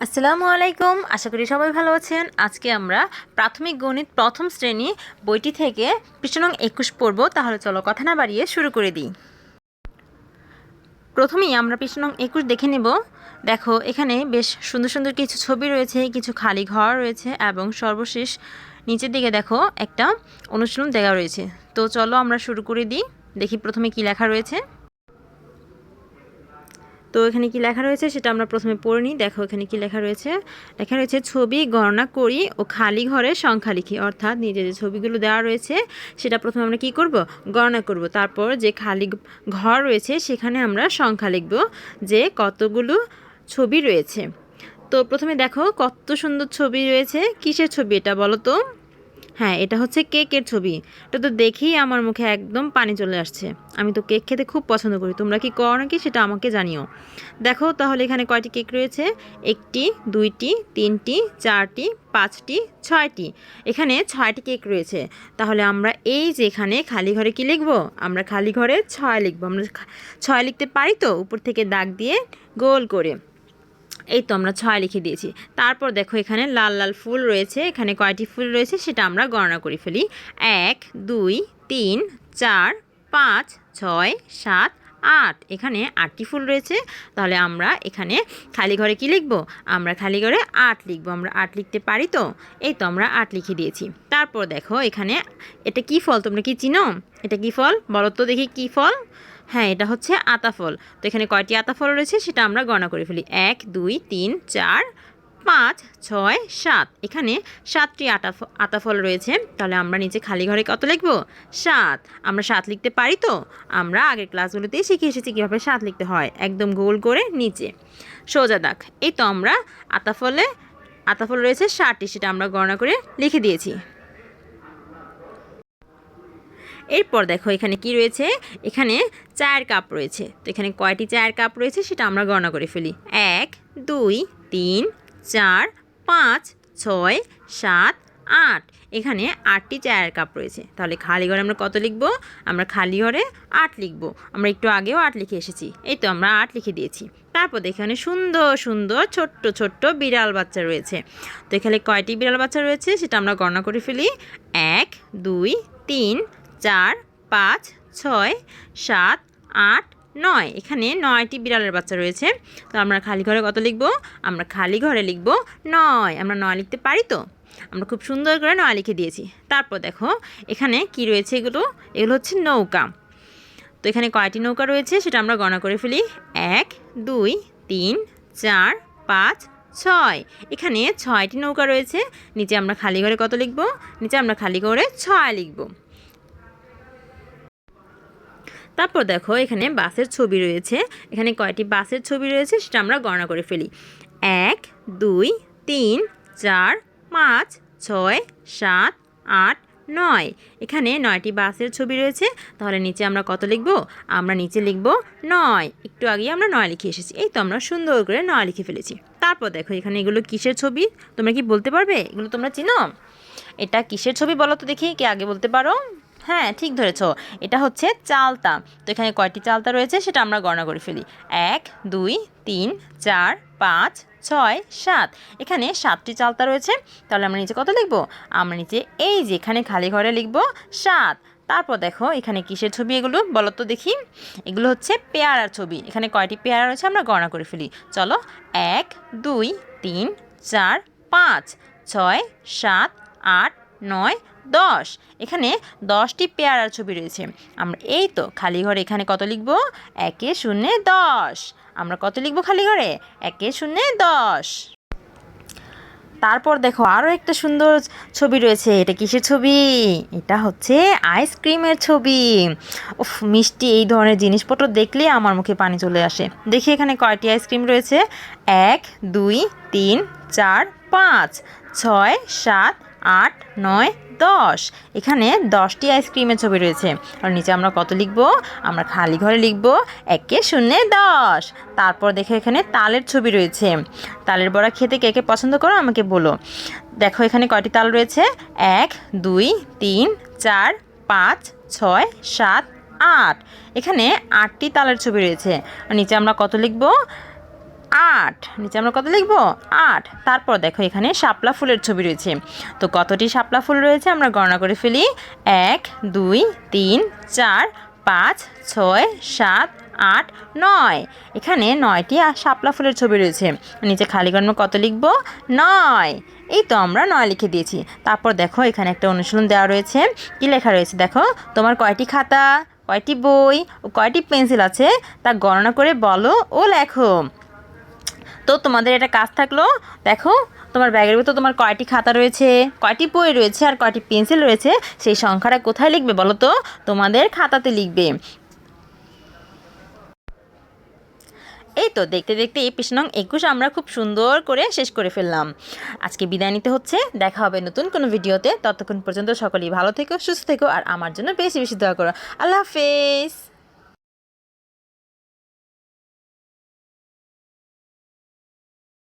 আসসালামু আলাইকুম। আশা করি সবাই ভালো আছেন। আজকে আমরা প্রাথমিক গণিত প্রথম শ্রেণি বইটি থেকে পৃষ্ঠ নং একুশ পড়ব। তাহলে চলো কথা না বাড়িয়ে শুরু করে দিই। প্রথমেই আমরা পৃষ্ঠ নং একুশ দেখে নেব। দেখো, এখানে বেশ সুন্দর সুন্দর কিছু ছবি রয়েছে, কিছু খালি ঘর রয়েছে এবং সর্বশেষ নিচের দিকে দেখো একটা অনুশীলন দেওয়া রয়েছে। তো চলো আমরা শুরু করে দিই। দেখি প্রথমে কি লেখা রয়েছে। তো এখানে কি লেখা রয়েছে সেটা আমরা প্রথমে পড়ে নিই। দেখো এখানে কি লেখা রয়েছে? লেখা রয়েছে, ছবি গণনা করি ও খালি ঘরে সংখ্যা লিখি। অর্থাৎ নিজে যে ছবিগুলো দেওয়া রয়েছে, সেটা প্রথমে আমরা কি করব? গণনা করব। তারপর যে খালি ঘর রয়েছে, সেখানে আমরা সংখ্যা লিখব যে কতগুলো ছবি রয়েছে। তো প্রথমে দেখো কত সুন্দর ছবি রয়েছে। কিসের ছবি এটা বলো তো? হ্যাঁ এটা হচ্ছে কেকের ছবি। এটা তো দেখেই আমার মুখে একদম পানি চলে আসছে। আমি তো কেক খেতে খুব পছন্দ করি। তোমরা কি করো নাকি সেটা আমাকে জানিও। দেখো, তাহলে এখানে কয়টি কেক রয়েছে? একটি, দুইটি, তিনটি, চারটি, পাঁচটি, ছয়টি। এখানে ছয়টি কেক রয়েছে। তাহলে আমরা এই যে এখানে খালি ঘরে কি লিখব? আমরা খালি ঘরে ছয় লিখব। আমরা ছয় লিখতে পারি তো? উপর থেকে দাগ দিয়ে গোল করে। এই তো আমরা ছয় লিখে দিয়েছি। তারপর দেখো এখানে লাল লাল ফুল রয়েছে, এখানে কয়টি ফুল রয়েছে সেটা আমরা গণনা করে ফেলি। এক, দুই, তিন, চার, পাঁচ, ছয়, সাত, আট, এখানে আটটি ফুল রয়েছে। তাহলে আমরা এখানে খালি ঘরে কি লিখব? আমরা খালি ঘরে আট লিখব। আমরা আট লিখতে পারি তো? এই তো আমরা আট লিখে দিয়েছি। তারপর দেখো এখানে এটা কি ফল? তোমরা কি চিনো? এটা কি ফল? বলো তো দেখি কি ফল? হ্যাঁ এটা হচ্ছে আতাফল। তো এখানে কয়টি আতাফল রয়েছে সেটা আমরা গণনা করে ফেলি। এক, দুই, তিন, চার, পাঁচ, ছয়, সাত। এখানে সাতটি আটা আতাফল রয়েছে। তাহলে আমরা নিচে খালি ঘরে কত লিখব? সাত। আমরা সাত লিখতে পারি তো? আমরা আগের ক্লাসগুলোতেই শিখে এসেছি কীভাবে সাত লিখতে হয়। একদম গোল করে নিচে। সোজা দাগ। এই তো আমরা আতাফলে, আতাফল রয়েছে ষাটটি, সেটা আমরা গণনা করে লিখে দিয়েছি। এরপর দেখো এখানে কি রয়েছে? এখানে চায়ের কাপ রয়েছে। তো এখানে কয়টি চায়ের কাপ রয়েছে সেটা আমরা গণনা করে ফেলি। এক, দুই, তিন, চার, পাঁচ, ছয়, সাত, আট। এখানে আটটি চায়ের কাপ রয়েছে। তাহলে খালি ঘরে আমরা কত লিখব? আমরা খালি ঘরে আট লিখব। আমরা একটু আগেও আট লিখে এসেছি। এই তো আমরা আট লিখে দিয়েছি। তারপর দেখে এখানে সুন্দর সুন্দর, ছোট্ট ছোট্ট বিড়াল বাচ্চা রয়েছে। তো এখানে কয়টি বিড়াল বাচ্চা রয়েছে সেটা আমরা গণনা করে ফেলি। এক, দুই, তিন চার, পাঁচ, ছয়, সাত, আট, নয়। এখানে নয়টি বিড়ালের বাচ্চা রয়েছে। তো আমরা খালি ঘরে কত লিখব? আমরা খালি ঘরে লিখব নয়। আমরা নয় লিখতে পারি তো? আমরা খুব সুন্দর করে নয় লিখে দিয়েছি। তারপর দেখো, এখানে কি রয়েছে এগুলো? এগুলো হচ্ছে নৌকা। তো এখানে কয়টি নৌকা রয়েছে সেটা আমরা গণনা করে ফেলি। এক, দুই, তিন, চার, পাঁচ, ছয়। এখানে ছয়টি নৌকা রয়েছে। নিচে আমরা খালি ঘরে কত লিখব? নিচে আমরা খালি ঘরে ছয় লিখব। তারপর দেখো এখানে বাসের ছবি রয়েছে। এখানে কয়টি বাসের ছবি রয়েছে সেটা আমরা গণনা করে ফেলি। এক, দুই, তিন, চার, পাঁচ, ছয়, সাত, আট, নয়। এখানে নয়টি বাসের ছবি রয়েছে। তাহলে নিচে আমরা কত লিখব? আমরা নিচে লিখব নয়। একটু আগে আমরা নয় লিখে এসেছি। এই তো আমরা সুন্দর করে নয় লিখে ফেলেছি। তারপর দেখো এখানে এগুলো কিসের ছবি? তোমরা কি বলতে পারবে? এগুলো তোমরা চিনো? এটা কিসের ছবি বলো তো দেখি, কে আগে বলতে পারো? হ্যাঁ ঠিক ধরেছো। এটা হচ্ছে চালতা। তো এখানে কয়টি চালতা রয়েছে সেটা আমরা গণনা করে ফেলি। এক, দুই, তিন, চার, পাঁচ, ছয়, সাত। এখানে সাতটি চালতা রয়েছে। তাহলে আমরা নিচে কত লিখব? আমরা নিচে এই যে এখানে খালি ঘরে লিখব সাত। তারপর দেখো এখানে কিসের ছবি এগুলো? বলো তো দেখি। এগুলো হচ্ছে পেয়ারার ছবি। এখানে কয়টি পেয়ারা রয়েছে আমরা গণনা করে ফেলি। চলো, এক, দুই, তিন, চার, পাঁচ, ছয়, সাত, আট, নয় দশ। এখানে দশটি পেয়ারার ছবি রয়েছে। আমরা এই তো খালি ঘরে এখানে কত লিখব? একে শূন্য দশ। আমরা কত লিখব খালি ঘরে? একে শূন্য দশ। তারপর দেখো আরও একটা সুন্দর ছবি রয়েছে। এটা কিসের ছবি? এটা হচ্ছে আইসক্রিমের ছবি। উফ, মিষ্টি এই ধরনের জিনিসপত্র দেখলে আমার মুখে পানি চলে আসে। দেখি এখানে কয়টি আইসক্রিম রয়েছে? এক, দুই, তিন, চার, পাঁচ, ছয়, সাত, আট, নয় দশ। এখানে দশটি আইসক্রিমের ছবি রয়েছে। আর নিচে আমরা কত লিখব? আমরা খালি ঘরে লিখব একে শূন্য দশ। তারপর দেখো এখানে তালের ছবি রয়েছে। তালের বড়া খেতে কে কে পছন্দ করো আমাকে বলো। দেখো এখানে কয়টি তাল রয়েছে? এক, দুই, তিন, চার, পাঁচ, ছয়, সাত, আট। এখানে আটটি তালের ছবি রয়েছে। আর নিচে আমরা কত লিখব? আট। নিচে আমরা কত লিখব? আট। তারপর দেখো এখানে শাপলা ফুলের ছবি রয়েছে। তো কতটি শাপলা ফুল রয়েছে আমরা গণনা করে ফেলি। এক, দুই, তিন, চার, পাঁচ, ছয়, সাত, আট, নয়। এখানে নয়টি শাপলা ফুলের ছবি রয়েছে। নিচে খালি গণ্য কত লিখব? নয়। এই তো আমরা নয় লিখে দিয়েছি। তারপর দেখো এখানে একটা অনুশীলন দেওয়া রয়েছে। কি লেখা রয়েছে? দেখো, তোমার কয়টি খাতা, কয়টি বই ও কয়টি পেন্সিল আছে তা গণনা করে বলো ও লেখো। তো তোমাদের এটা কাজ থাকল, দেখো, তোমার ব্যাগের ভিতর তোমার কয়টি খাতা রয়েছে, কয়টি বই রয়েছে আর কয়টি পেন্সিল রয়েছে, সেই সংখ্যাটা কোথায় লিখবে বলো তো? তোমাদের খাতাতে লিখবে। এই তো দেখতে দেখতে এই পৃষ্ঠ একুশ আমরা খুব সুন্দর করে শেষ করে ফেললাম। আজকে বিদায় নিতে হচ্ছে, দেখা হবে নতুন কোনো ভিডিওতে। ততক্ষণ পর্যন্ত সকলেই ভালো থেকো, সুস্থ থেকো আর আমার জন্য বেশি বেশি দোয়া করো। আল্লাহ হাফেজ!